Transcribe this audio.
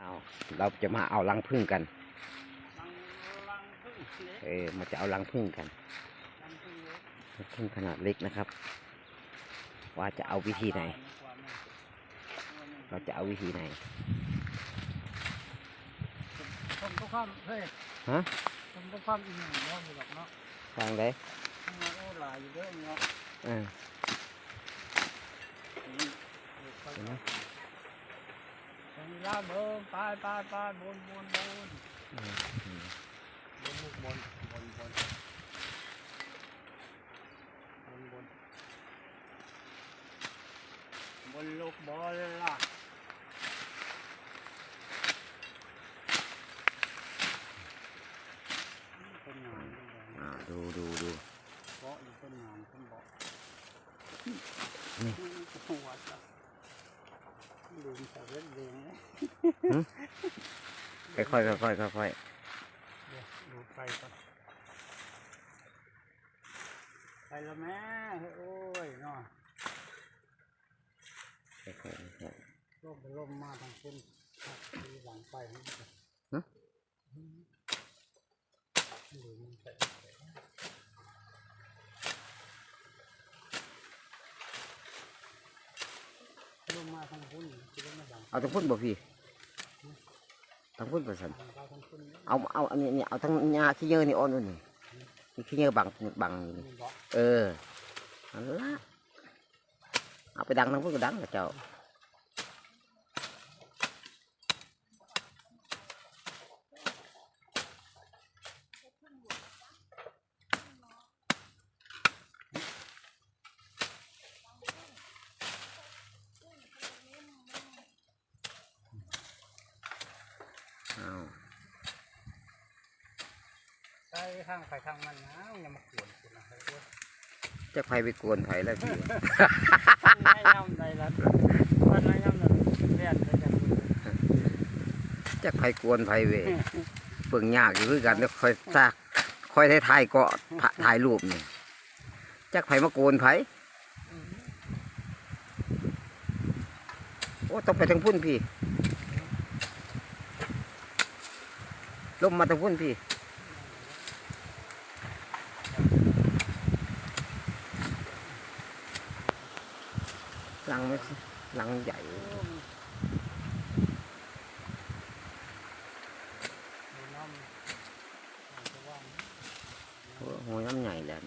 เอาเราจะมาเอารังผึ้งกันลังลังพึ่งเล็กเออมาจะเอารังผึ้งกันลังพึ่งเล็กรังผึ้งขนาดเล็กนะครับ ว่าจะเอาวิธีไหน เราจะเอาวิธีไหนผมก็ข้ามเฮ้ยฮะผมก็ข้ามอีกหนึ่งรอบอยู่หรอกเนาะทางใดข้างในก็หลายอยู่เด้อเนาะเออ นี่างนี้ล่าเบิ้งไปไปไปบนบนบนอืมอืมบนลูกบนบนบนบนบนบนลูกบอลล่ะเป็นงานเป็นงานอ่าดูดูดูเบาะอยู่เป็นงานเป็นเบาะ นี่ หัวจ้ะลืมใส่เล่นเอง นะค่อยๆค่อยๆค่อยเดี๋ยวดูไปก่อนไปแล้วแม่โอ้ยเนาะๆค่อยๆค่อยล่มไปล่มมาทางเส้นครับมีหลังไปนี่จ้ะฮะลืมใส่ล่มมาทางพุ่นจะได้มาดังๆเอาทั้งพุ่นบ่พี่ ทั้งพุ่นประสัน ทางเข้าทางพุ่นนี่ เอาเอาอันนี้นี่เอาทั้งหญ้าขี้เยอะนี่อ่อนนู่นนี่นี่ขี้เยอะบังบังอยู่นี่ มันเบาะ เอออันละเอาไปดังทั้งพุ่นก็ดังกับเจ้า เอา ข้างไปข้างมันนะอย่ามากวนกูนะเฮ้ยเว้ยจะใครไปกวนไผแล้วพี่ไม่ย่ำใดละมันไม่ย่ำเลยเลียนเลยจังเลยจะใครกวนไผเวยเบิ่งยากอยู่คือกันแล้วค่อยซากค่อยได้ถ่ายเกาะพะถ่ายรูปนี่จักไผมาโกนไผโอ้ต้องไปทางพุ่นพี่ลมมาทางพุ่นพี่ ลังไม่ลังใหญ่หัวน้ำใหญ่แหลม